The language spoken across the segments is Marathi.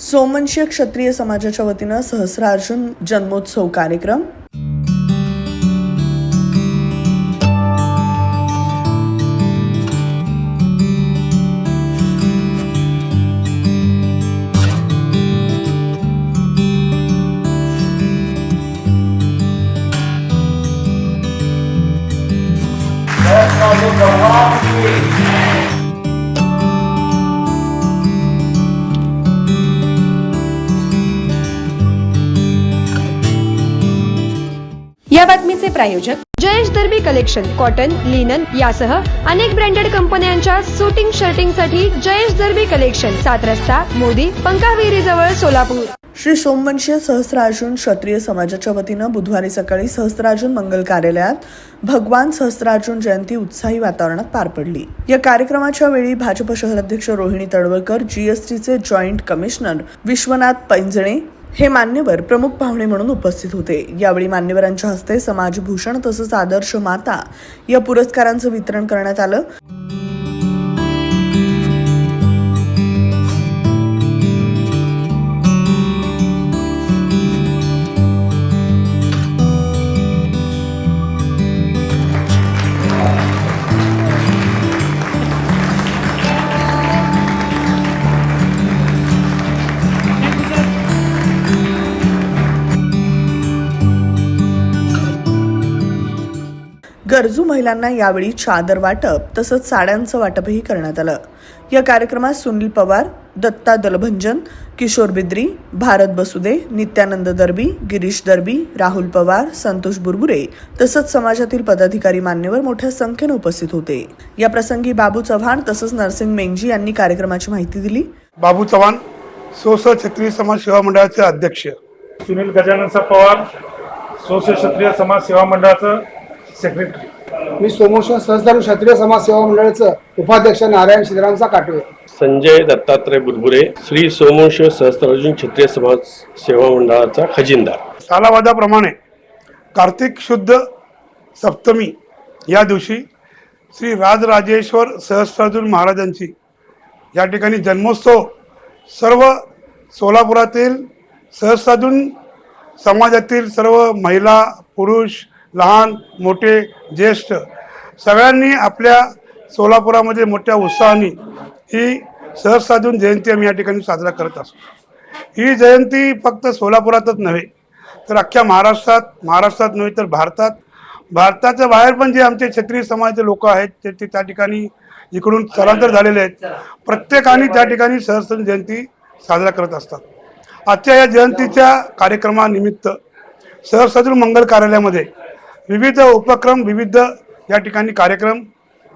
सोमनशीय क्षत्रिय समाजाच्या वतीनं सहस्रार्जुन जन्मोत्सव कार्यक्रम. बातमीचे प्रायोजक Jayesh Darbi collection cotton linen यासह अनेक ब्रँडेड कंपन्यांच्या सुटिंग शर्टिंगसाठी जयेश दर्बी कलेक्शन सात रस्ता मोदी पंकाविरी जवळ सोलापूर. श्री सोमवंशीय सहस्रार्जुन क्षत्रिय समाजाच्या वतीनं बुधवारी सकाळी सहस्रार्जुन मंगल कार्यालयात भगवान सहस्रार्जुन जयंती उत्साही वातावरणात पार पडली. या कार्यक्रमाच्या वेळी भाजप शहराध्यक्ष रोहिणी तळवळकर जीएसटीचे जॉईंट कमिशनर विश्वनाथ पैंजणे हे मान्यवर प्रमुख पाहुणे म्हणून उपस्थित होते. यावेळी मान्यवरांच्या हस्ते समाजभूषण तसंच आदर्श माता या पुरस्कारांचं वितरण करण्यात आलं. गरजू महिलांना यावेळी चादर वाटप तसंच साड्यांचं वाटपही करण्यात आलं. या कार्यक्रमात सुनील पवार दत्ता दलभंजन किशोर बिद्री भारत बसुदे नित्यानंद दर्बी गिरीश दर्बी राहुल पवार संतोष बुरबुरे तसंच समाजातील पदाधिकारी मान्यवर मोठ्या संख्येनं उपस्थित होते. या प्रसंगी बाबू चव्हाण तसंच नरसिंग मेंगजी यांनी कार्यक्रमाची माहिती दिली. बाबू चव्हाण सोस क्षत्रिय समाज सेवा मंडळाचे अध्यक्ष. सुनील गजाननचा पवार सोशल क्षत्रिय समाज सेवा मंडळाचं सेक्रेटरी मी सोमोश सहस्त्र क्षत्रिय समाज सेवा मंडळाचं उपाध्यक्ष नारायण श्रीरामचा काटवे संजय दत्तात्रय बुरबुरे श्री सोमवंश सहस्त्रार्जुन क्षत्रिय समाज सेवा मंडळाचा खजिनदार. सालावादाप्रमाणे कार्तिक शुद्ध सप्तमी या दिवशी श्री राजराजेश्वर सहस्त्रार्जुन महाराजांची या ठिकाणी जन्मोत्सव सर्व सोलापुरातील सहस्त्रार्जुन समाजातील सर्व महिला पुरुष लहान मोठे ज्येष्ठ सगळ्यांनी आपल्या सोलापुरामध्ये मोठ्या उत्साहाने ही सहसाधून जयंती आम्ही या ठिकाणी साजरा करत असतो. ही जयंती फक्त सोलापुरातच नव्हे तर अख्ख्या महाराष्ट्रात महाराष्ट्रात नव्हे तर भारतात. भारताच्या बाहेर पण जे आमचे क्षत्रिय समाजाचे लोक आहेत ते ते त्या ठिकाणी इकडून स्थलांतर झालेले आहेत. प्रत्येकाने त्या ठिकाणी सहस्त्र जयंती साजरा करत असतात. आजच्या या जयंतीच्या कार्यक्रमानिमित्त सहस्त्र मंगल कार्यालयामध्ये विविध उपक्रम विविध या ठिकाणी कार्यक्रम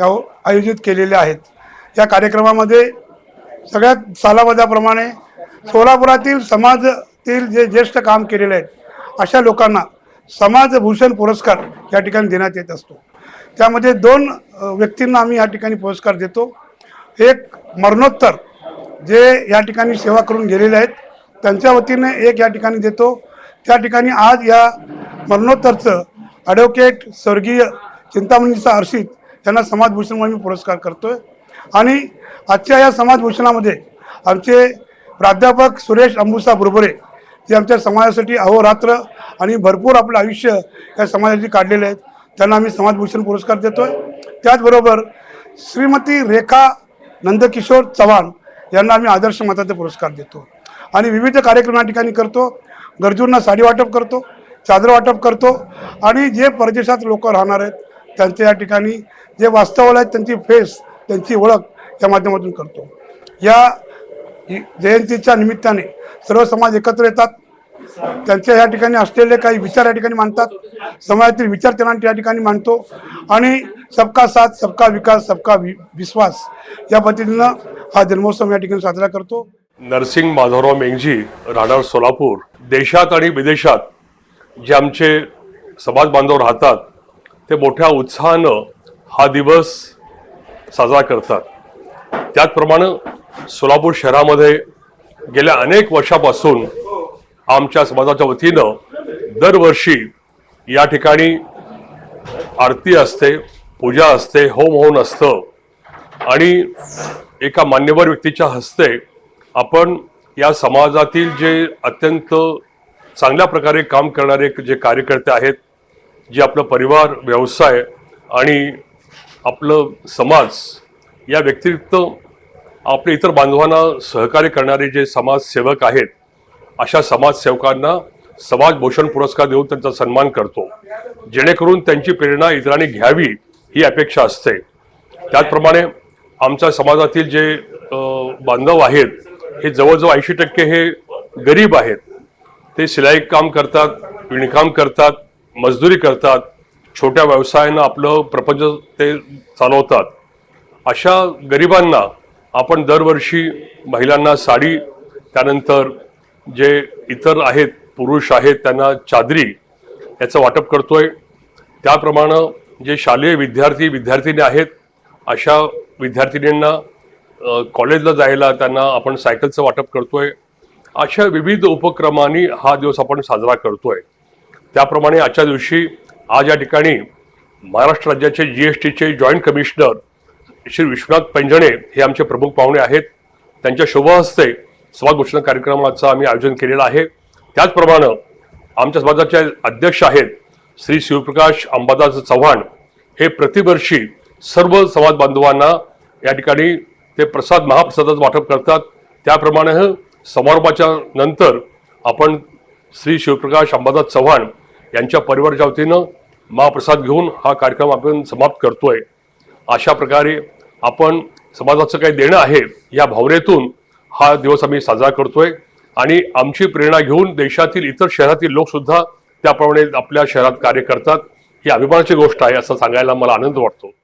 या- आयोजित केलेले आहेत. या कार्यक्रमामध्ये सगळ्यात सालामध्याप्रमाणे सोलापुरातील समाजातील जे ज्येष्ठ काम केलेले आहेत अशा लोकांना समाजभूषण पुरस्कार या ठिकाणी देण्यात येत असतो. त्यामध्ये दोन व्यक्तींना आम्ही या ठिकाणी पुरस्कार देतो. एक मरणोत्तर जे या ठिकाणी सेवा करून गेलेले आहेत त्यांच्या वतीने एक या ठिकाणी देतो. त्या ठिकाणी आज या मरणोत्तरचं ॲडव्होकेट स्वर्गीय चिंतामणीचा हर्षित यांना समाजभूषण म्हणून मी पुरस्कार आहे आणि आजच्या या समाजभूषणामध्ये आमचे प्राध्यापक सुरेश अंबुसा बुरबरे जे आमच्या समाजासाठी अहोरात्र आणि भरपूर आपलं आयुष्य या समाजासाठी काढलेले आहेत. त्यांना आम्ही समाजभूषण पुरस्कार देतो आहे त्याचबरोबर श्रीमती रेखा नंदकिशोर चव्हाण यांना आम्ही आदर्श मताचे पुरस्कार देतो. आणि विविध कार्यक्रम या ठिकाणी करतो. गरजूंना साडी वाटप करतो. चादर वाटप करतो आणि जे परदेशात लोक राहणार आहेत त्यांच्या या ठिकाणी जे वास्तवाला आहेत त्यांची फेस त्यांची ओळख या माध्यमातून करतो. या जयंतीच्या निमित्ताने सर्व समाज एकत्र येतात. त्यांच्या या ठिकाणी असलेले काही विचार या ठिकाणी मांडतात. समाजातील विचार त्यांना या ठिकाणी मांडतो. आणि सबका साथ सबका विकास सबका वि विश्वास या पद्धतीनं हा जन्मोत्सव या ठिकाणी साजरा करतो. नरसिंग माधवराव मेंगजी राहणार सोलापूर देशात आणि विदेशात जे आमचे समाज बांधव राहतात ते मोठ्या उत्साहानं हा दिवस साजरा करतात. त्याचप्रमाणे सोलापूर शहरामध्ये गेल्या अनेक वर्षापासून आमच्या समाजाच्या वतीनं दरवर्षी या ठिकाणी आरती असते पूजा असते होम होऊन असतं. आणि एका मान्यवर व्यक्तीच्या हस्ते आपण या समाजातील जे अत्यंत चांगल्या प्रकारे काम करणारे जे कार्यकर्ते आहेत जे आपलं परिवार व्यवसाय आणि आपलं समाज या व्यतिरिक्त आपले इतर बांधवांना सहकार्य करणारे जे समाजसेवक आहेत अशा समाजसेवकांना समाजभूषण पुरस्कार देऊन त्यांचा सन्मान करतो. जेणेकरून त्यांची प्रेरणा इतरांनी घ्यावी ही अपेक्षा असते. त्याचप्रमाणे आमच्या समाजातील जे बांधव आहेत हे जवळजवळ ऐंशी टक्के हे गरीब आहेत. ते शिलाई काम करतात विणकाम करतात मजदुरी करतात छोट्या व्यवसायानं आपलं प्रपंच ते चालवतात. अशा गरिबांना आपण दरवर्षी महिलांना साडी त्यानंतर जे इतर आहेत पुरुष आहेत त्यांना चादरी याचं वाटप करतोय. त्याप्रमाणे जे शालेय विद्यार्थी विद्यार्थिनी आहेत अशा विद्यार्थिनींना कॉलेजला जायला त्यांना आपण सायकलचं वाटप करतोय. अशा विविध उपक्रमांनी हा दिवस आपण साजरा करतोय. त्याप्रमाणे आजच्या दिवशी आज या ठिकाणी महाराष्ट्र राज्याचे जी एस टीचे जॉईंट कमिशनर श्री विश्वनाथ पैंजणे हे आमचे प्रमुख पाहुणे आहेत. त्यांच्या शुभहस्ते समाजभूषण कार्यक्रमाचं आम्ही आयोजन केलेलं आहे. त्याचप्रमाणे आमच्या समाजाचे अध्यक्ष आहेत श्री शिवप्रकाश अंबादास चव्हाण. हे प्रतिवर्षी सर्व समाज बांधवांना या ठिकाणी ते प्रसाद महाप्रसादाचं वाटप करतात. त्याप्रमाणे समारोपाच्या नंतर आपण श्री शिवप्रकाश अंबादास चव्हाण यांच्या परिवाराच्या वतीनं महाप्रसाद घेऊन हा कार्यक्रम आपण समाप्त करतोय. अशा प्रकारे आपण समाजाचं काही देणं आहे या भावनेतून हा दिवस आम्ही साजरा करतोय आणि आमची प्रेरणा घेऊन देशातील इतर शहरातील लोकसुद्धा त्याप्रमाणे आपल्या शहरात कार्य करतात. ही अभिमानाची गोष्ट आहे असं सांगायला मला आनंद वाटतो.